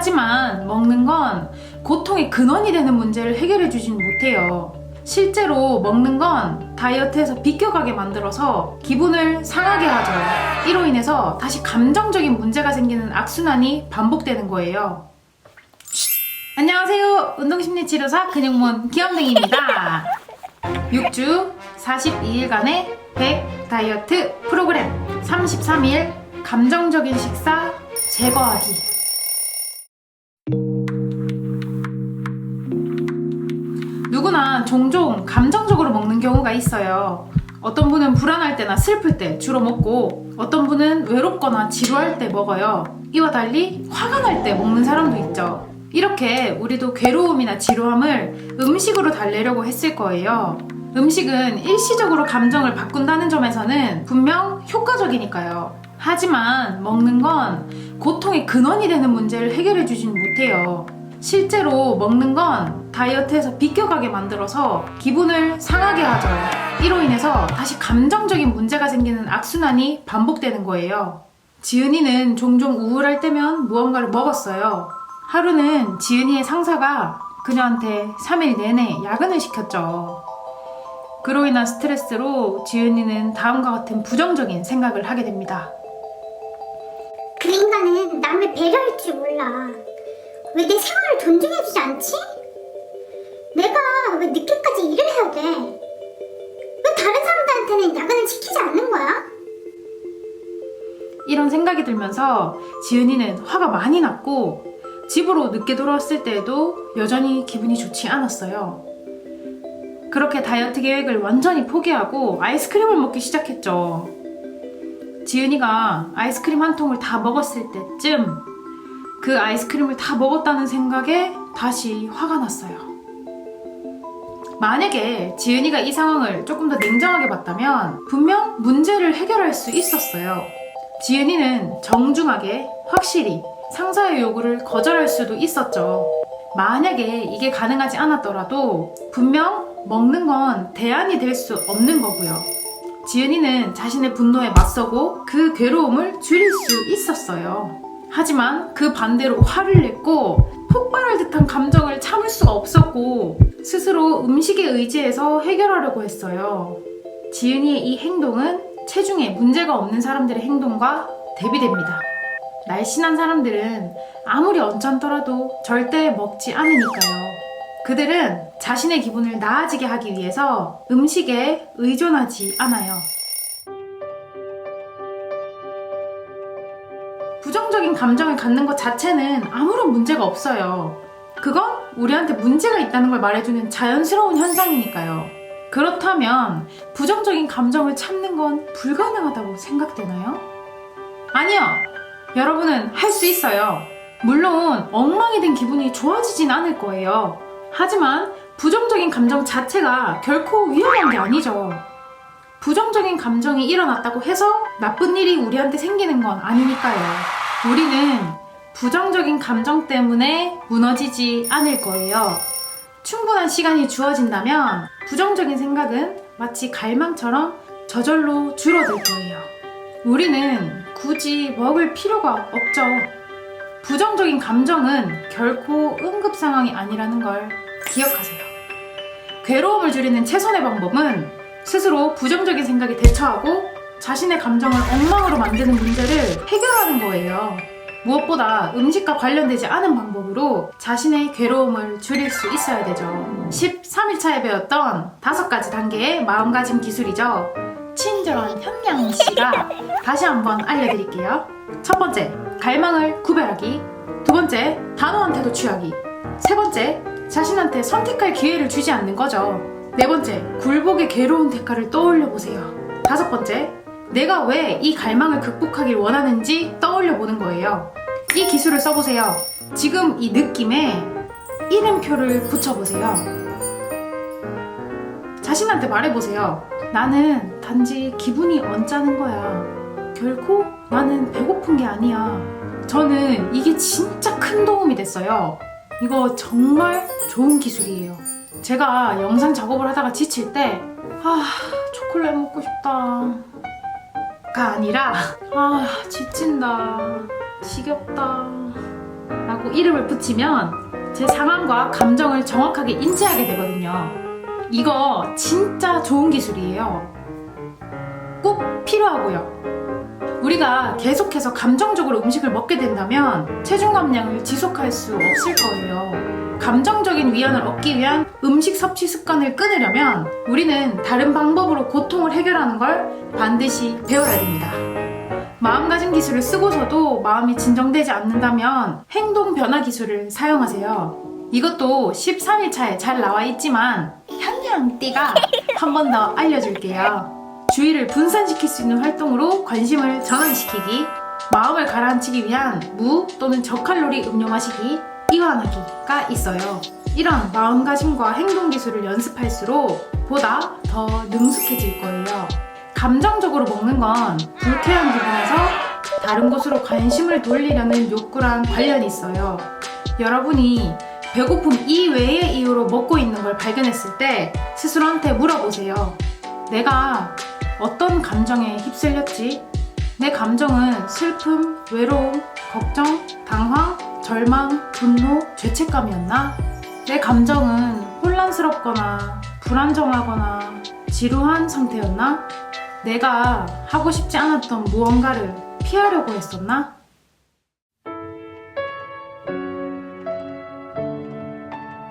하지만 먹는 건 고통의 근원이 되는 문제를 해결해 주진 못해요. 실제로 먹는 건 다이어트에서 비껴가게 만들어서 기분을 상하게 하죠. 이로 인해서 다시 감정적인 문제가 생기는 악순환이 반복되는 거예요. 안녕하세요. 운동심리 치료사 근육몬 기염댕입니다. 6주 42일간의 100 다이어트 프로그램 33일 감정적인 식사 제거하기 누구나 종종 감정적으로 먹는 경우가 있어요. 어떤 분은 불안할 때나 슬플 때 주로 먹고 어떤 분은 외롭거나 지루할 때 먹어요. 이와 달리 화가 날 때 먹는 사람도 있죠. 이렇게 우리도 괴로움이나 지루함을 음식으로 달래려고 했을 거예요. 음식은 일시적으로 감정을 바꾼다는 점에서는 분명 효과적이니까요. 하지만 먹는 건 고통의 근원이 되는 문제를 해결해 주진 못해요. 실제로 먹는 건 다이어트에서 비껴가게 만들어서 기분을 상하게 하죠. 이로 인해서 다시 감정적인 문제가 생기는 악순환이 반복되는 거예요. 지은이는 종종 우울할 때면 무언가를 먹었어요. 하루는 지은이의 상사가 그녀한테 3일 내내 야근을 시켰죠. 그로 인한 스트레스로 지은이는 다음과 같은 부정적인 생각을 하게 됩니다. 그 인간은 남을 배려할 줄 몰라. 왜 내 생활을 존중해주지 않지? 왜 늦게까지 일을 해야 돼? 왜 다른 사람들한테는 야근을 시키지 않는 거야? 이런 생각이 들면서 지은이는 화가 많이 났고 집으로 늦게 돌아왔을 때에도 여전히 기분이 좋지 않았어요. 그렇게 다이어트 계획을 완전히 포기하고 아이스크림을 먹기 시작했죠. 지은이가 아이스크림 한 통을 다 먹었을 때쯤 그 아이스크림을 다 먹었다는 생각에 다시 화가 났어요. 만약에 지은이가 이 상황을 조금 더 냉정하게 봤다면 분명 문제를 해결할 수 있었어요. 지은이는 정중하게 확실히 상사의 요구를 거절할 수도 있었죠. 만약에 이게 가능하지 않았더라도 분명 먹는 건 대안이 될 수 없는 거고요. 지은이는 자신의 분노에 맞서고 그 괴로움을 줄일 수 있었어요. 하지만 그 반대로 화를 냈고 폭발할 듯한 감정을 참을 수가 없었고 스스로 음식에 의지해서 해결하려고 했어요. 지은이의 이 행동은 체중에 문제가 없는 사람들의 행동과 대비됩니다. 날씬한 사람들은 아무리 언짢더라도 절대 먹지 않으니까요. 그들은 자신의 기분을 나아지게 하기 위해서 음식에 의존하지 않아요. 부정적인 감정을 갖는 것 자체는 아무런 문제가 없어요. 그건 우리한테 문제가 있다는 걸 말해주는 자연스러운 현상이니까요. 그렇다면 부정적인 감정을 참는 건 불가능하다고 생각되나요? 아니요. 여러분은 할 수 있어요. 물론 엉망이 된 기분이 좋아지진 않을 거예요. 하지만 부정적인 감정 자체가 결코 위험한 게 아니죠. 부정적인 감정이 일어났다고 해서 나쁜 일이 우리한테 생기는 건 아니니까요. 우리는 부정적인 감정 때문에 무너지지 않을 거예요. 충분한 시간이 주어진다면 부정적인 생각은 마치 갈망처럼 저절로 줄어들 거예요. 우리는 굳이 먹을 필요가 없죠. 부정적인 감정은 결코 응급 상황이 아니라는 걸 기억하세요. 괴로움을 줄이는 최선의 방법은 스스로 부정적인 생각에 대처하고 자신의 감정을 엉망으로 만드는 문제를 해결하는 거예요. 무엇보다 음식과 관련되지 않은 방법으로 자신의 괴로움을 줄일 수 있어야 되죠. 13일차에 배웠던 다섯 가지 단계의 마음가짐 기술이죠. 친절한 현명 씨가 다시 한번 알려드릴게요. 첫 번째, 갈망을 구별하기. 두 번째, 단호한 태도 취하기. 세 번째, 자신한테 선택할 기회를 주지 않는 거죠. 네 번째, 굴복의 괴로운 대가를 떠올려 보세요. 다섯 번째, 내가 왜 이 갈망을 극복하길 원하는지 떠올려 보는 거예요. 이 기술을 써보세요. 지금 이 느낌에 이름표를 붙여보세요. 자신한테 말해보세요. 나는 단지 기분이 언짢은 거야. 결코 나는 배고픈 게 아니야. 저는 이게 진짜 큰 도움이 됐어요. 이거 정말 좋은 기술이에요. 제가 영상 작업을 하다가 지칠 때, 아, 초콜릿 먹고 싶다. 가 아니라, 아, 지친다. 지겹다. 라고 이름을 붙이면 제 상황과 감정을 정확하게 인지하게 되거든요. 이거 진짜 좋은 기술이에요. 꼭 필요하고요. 우리가 계속해서 감정적으로 음식을 먹게 된다면 체중 감량을 지속할 수 없을 거예요. 감정적인 위안을 얻기 위한 음식 섭취 습관을 끊으려면 우리는 다른 방법으로 고통을 해결하는 걸 반드시 배워야 됩니다. 마음가짐 기술을 쓰고서도 마음이 진정되지 않는다면 행동 변화 기술을 사용하세요. 이것도 13일 차에 잘 나와 있지만 향냥띠가 한 번 더 알려줄게요. 주의를 분산시킬 수 있는 활동으로 관심을 전환시키기, 마음을 가라앉히기 위한 무 또는 저칼로리 음료 마시기, 이완하기가 있어요. 이런 마음가짐과 행동 기술을 연습할수록 보다 더 능숙해질 거예요. 감정적으로 먹는 건 불쾌한 기분에서 다른 곳으로 관심을 돌리려는 욕구랑 관련이 있어요. 여러분이 배고픔 이외의 이유로 먹고 있는 걸 발견했을 때 스스로한테 물어보세요. 내가 어떤 감정에 휩쓸렸지? 내 감정은 슬픔, 외로움, 걱정, 당황, 절망, 분노, 죄책감이었나? 내 감정은 혼란스럽거나 불안정하거나 지루한 상태였나? 내가 하고 싶지 않았던 무언가를 피하려고 했었나?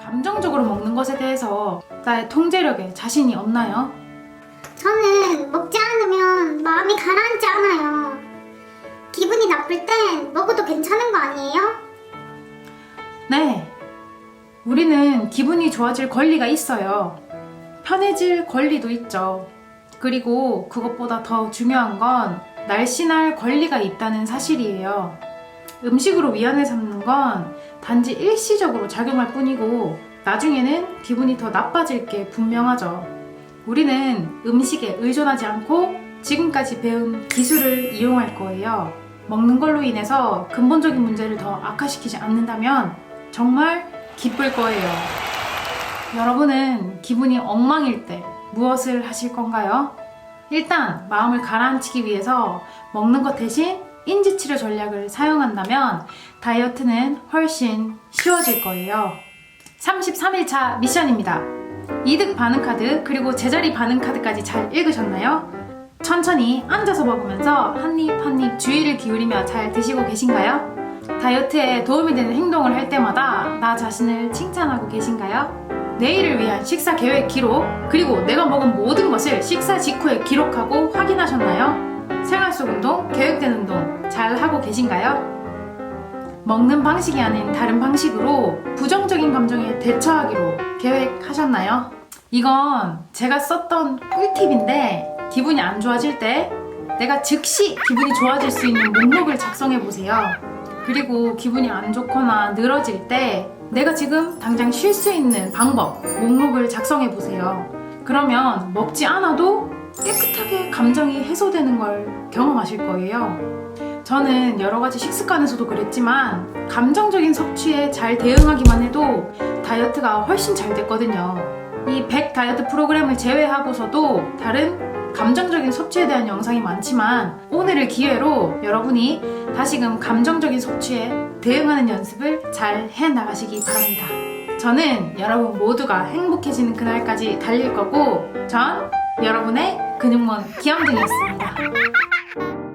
감정적으로 먹는 것에 대해서 나의 통제력에 자신이 없나요? 저는 먹지 않으면 마음이 가라앉지 않아요. 기분이 나쁠 땐 먹어도 괜찮은 거 아니에요? 네. 우리는 기분이 좋아질 권리가 있어요. 편해질 권리도 있죠. 그리고 그것보다 더 중요한 건 날씬할 권리가 있다는 사실이에요. 음식으로 위안을 삼는 건 단지 일시적으로 작용할 뿐이고 나중에는 기분이 더 나빠질 게 분명하죠. 우리는 음식에 의존하지 않고 지금까지 배운 기술을 이용할 거예요. 먹는 걸로 인해서 근본적인 문제를 더 악화시키지 않는다면 정말 기쁠 거예요. 여러분은 기분이 엉망일 때 무엇을 하실 건가요? 일단 마음을 가라앉히기 위해서 먹는 것 대신 인지치료 전략을 사용한다면 다이어트는 훨씬 쉬워질 거예요. 33일차 미션입니다. 이득 반응 카드 그리고 제자리 반응 카드까지 잘 읽으셨나요? 천천히 앉아서 먹으면서 한입 한입 주의를 기울이며 잘 드시고 계신가요? 다이어트에 도움이 되는 행동을 할 때마다 나 자신을 칭찬하고 계신가요? 내일을 위한 식사 계획 기록, 그리고 내가 먹은 모든 것을 식사 직후에 기록하고 확인하셨나요? 생활 속 운동, 계획된 운동 잘 하고 계신가요? 먹는 방식이 아닌 다른 방식으로 부정적인 감정에 대처하기로 계획하셨나요? 이건 제가 썼던 꿀팁인데 기분이 안 좋아질 때 내가 즉시 기분이 좋아질 수 있는 목록을 작성해 보세요. 그리고 기분이 안 좋거나 늘어질 때 내가 지금 당장 쉴 수 있는 방법 목록을 작성해 보세요. 그러면 먹지 않아도 깨끗하게 감정이 해소되는 걸 경험하실 거예요. 저는 여러 가지 식습관에서도 그랬지만 감정적인 섭취에 잘 대응하기만 해도 다이어트가 훨씬 잘 됐거든요. 이 100 다이어트 프로그램을 제외하고서도 다른 감정적인 섭취에 대한 영상이 많지만 오늘을 기회로 여러분이 다시금 감정적인 섭취에 대응하는 연습을 잘 해 나가시기 바랍니다. 저는 여러분 모두가 행복해지는 그날까지 달릴 거고 전 여러분의 근육몬 기영등이었습니다.